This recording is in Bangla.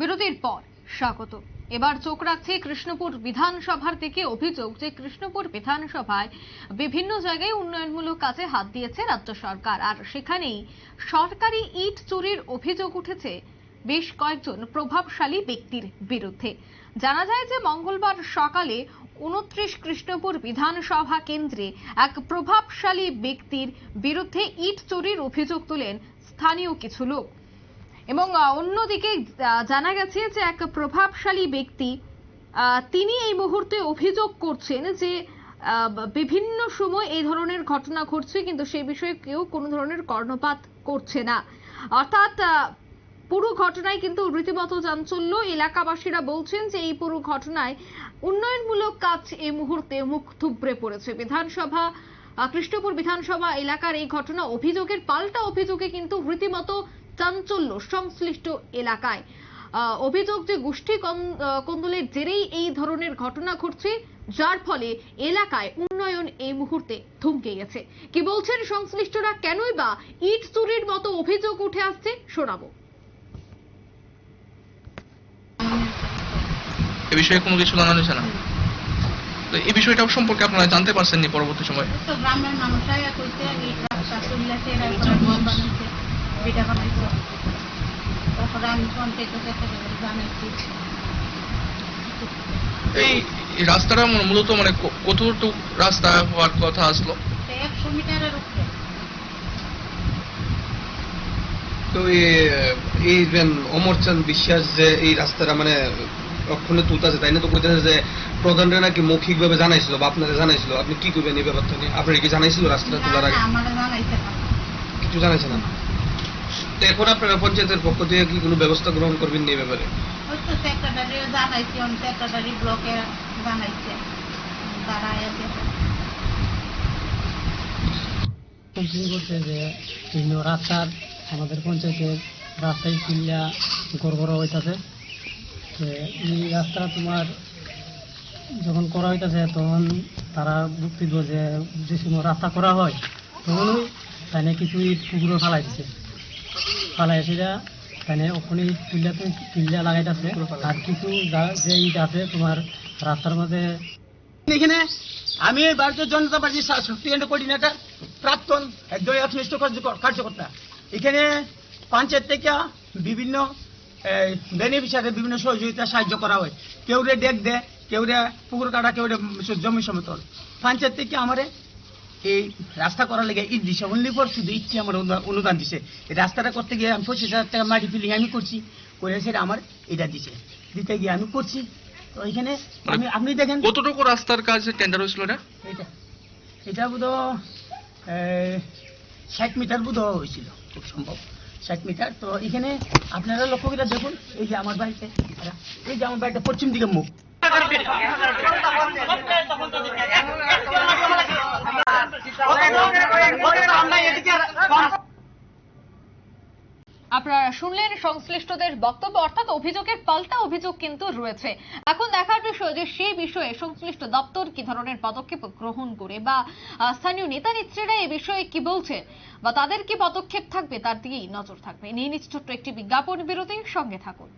বিরতির পর স্বাগত। এবার চোখ রাখছে কৃষ্ণপুর বিধানসভার দিকে অভিযোগ যে কৃষ্ণপুর বিধানসভায় বিভিন্ন জায়গায় উন্নয়নমূলক কাজে হাত দিয়েছে রাজ্য সরকার। আর সেখানেই সরকারি ইট চুরির অভিযোগ উঠেছে বেশ কয়েকজন প্রভাবশালী ব্যক্তির বিরুদ্ধে। জানা যায় যে মঙ্গলবার সকালে উনত্রিশ কৃষ্ণপুর বিধানসভা কেন্দ্রে এক প্রভাবশালী ব্যক্তির বিরুদ্ধে ইট চুরির অভিযোগ তুলেন স্থানীয় কিছু লোক। এবং অন্যদিকে জানা গেছে যে এক প্রভাবশালী ব্যক্তি তিনি এই মুহূর্তে অভিযোগ করছেন যে বিভিন্ন সময় এই ধরনের ঘটনা ঘটছে, কিন্তু সেই বিষয়ে কেউ কোনো ধরনের কর্ণপাত করছে না। অর্থাৎ পুরো ঘটনায় কিন্তু রীতিমতো চাঞ্চল্য। এলাকাবাসীরা বলছেন যে এই পুরো ঘটনায় উন্নয়নমূলক কাজ এই মুহূর্তে মুখ থুবড়ে পড়েছে। বিধানসভা কৃষ্ণপুর বিধানসভা এলাকার এই ঘটনা অভিযোগের পাল্টা অভিযোগে কিন্তু রীতিমতো চাঞ্চল্য সংশ্লিষ্ট এলাকায়। অভিযোগ যে গোষ্ঠী কোন্দলের জেরেই এই ধরনের ঘটনা ঘটছে যার ফলে এলাকায় উন্নয়ন এই মুহূর্তে থমকে গেছে। কি বলছেন সংশ্লিষ্টরা? কেনই বা ইট চুরির মতো অভিযোগ উঠে আসছে? শোনাবো। এ বিষয়ে কোনো কিছু জানা যাচ্ছে না। তো এই বিষয়টা সম্পর্কে আপনারা জানতে পারছেন নি পরবর্তী সময়। তো গ্রামের মানুষরাই কইছে এই রাস্তা চলিয়াছে এরা করে বন বানাইছে বিটা বানাইছে তারপরে আমি পঞ্চায়েত এই রাস্তাটা মূলত মানে কতটুকু রাস্তা হওয়ার কথা আসলো? একশো মিটারের উপরে। তো এই- অমরচাঁদ বিশ্বাস যে এই রাস্তাটা মানে অক্ষণে তুলতেছে তাই না? তো কইতেছে যে প্রধানরা নাকি মৌখিক ভাবে জানাইছিল বা আপনারা জানাইছিল। আপনি কি করবেন এই ব্যাপারটা নিয়ে? আপনারা কি জানাইছিল রাস্তাটা তোলার আগে? কিছু জানাইছে না? তো এখন আপনারা পঞ্চায়েতের পক্ষ থেকে কি কোনো ব্যবস্থা গ্রহণ করবেন এই ব্যাপারে? কমপ্লেন করছে যে বিভিন্ন রাস্তার আমাদের পঞ্চায়েতের রাস্তায় কিল্লা গড়বড় হইতাছে। তো এই রাস্তা তোমার যখন করা হইতাছে তখন তারা দিল যে যে সময় রাস্তা করা হয় তখনই তাই কিছু ইট টুকরো ফালাই দিছে ফালাই সেটা তাই ওখানে কিল্লাতে কিল্লা লাগাইতেছে আর কিছু যা- ইট আছে তোমার রাস্তার মধ্যে এখানে আমি ভারতীয় জনতা পার্টির শক্তি কেন্দ্র কোঅর্ডিনেটর প্রাক্তন একজন একনিষ্ঠ কার্যকর্তা এখানে পঞ্চায়েত থেকে বিভিন্ন বেনিফিশিয়ারি বিভিন্ন সহযোগিতা সাহায্য করা হয়। কেউ রে ডেক দেয় কেউ রে পুকুর কাটা কেউ রে জমি সমতল। পঞ্চায়েত থেকে আমারে এই রাস্তা করার লেগে ইট দিছে অনলি ফর শুধু ইটটি আমার অনুদান- অনুদান দিছে। এই রাস্তাটা করতে গিয়ে আমি পঁচিশ হাজার টাকা মাটি ফিলিং আমি করছি করে সেটা আমার এটা দিছে। দিতে গিয়ে আমি করছি। তো এখানে আমি আপনি দেখেন কতটুকু রাস্তার কাজ টেন্ডার হয়েছিল এটা? এটা। এটা বোধ ষাট মিটার বোধ হয়েছিল। খুব সম্ভব। ষাট মিটার। তো এখানে আপনারা লক্ষ্য করে দেখুন এই যে আমার বাড়িতে এই যে আমার বাড়িটা পশ্চিম দিকে মুখ। আপনারা শুনলেন সংশ্লিষ্টদের বক্তব্য, অর্থাৎ অভিযোগের পাল্টা অভিযোগ কিন্তু রয়েছে। এখন দেখার বিষয় যে সেই বিষয়ে সংশ্লিষ্ট দপ্তর কি ধরনের পদক্ষেপ গ্রহণ করে বা স্থানীয় নেতা নেত্রীরা এ বিষয়ে কি বলছেন বা তাদের কি পদক্ষেপ থাকবে তার দিকেই নজর থাকবে। নিয়ে নিচ্ছে ছোট্ট একটি বিজ্ঞাপন বিরতির সঙ্গে থাকুন।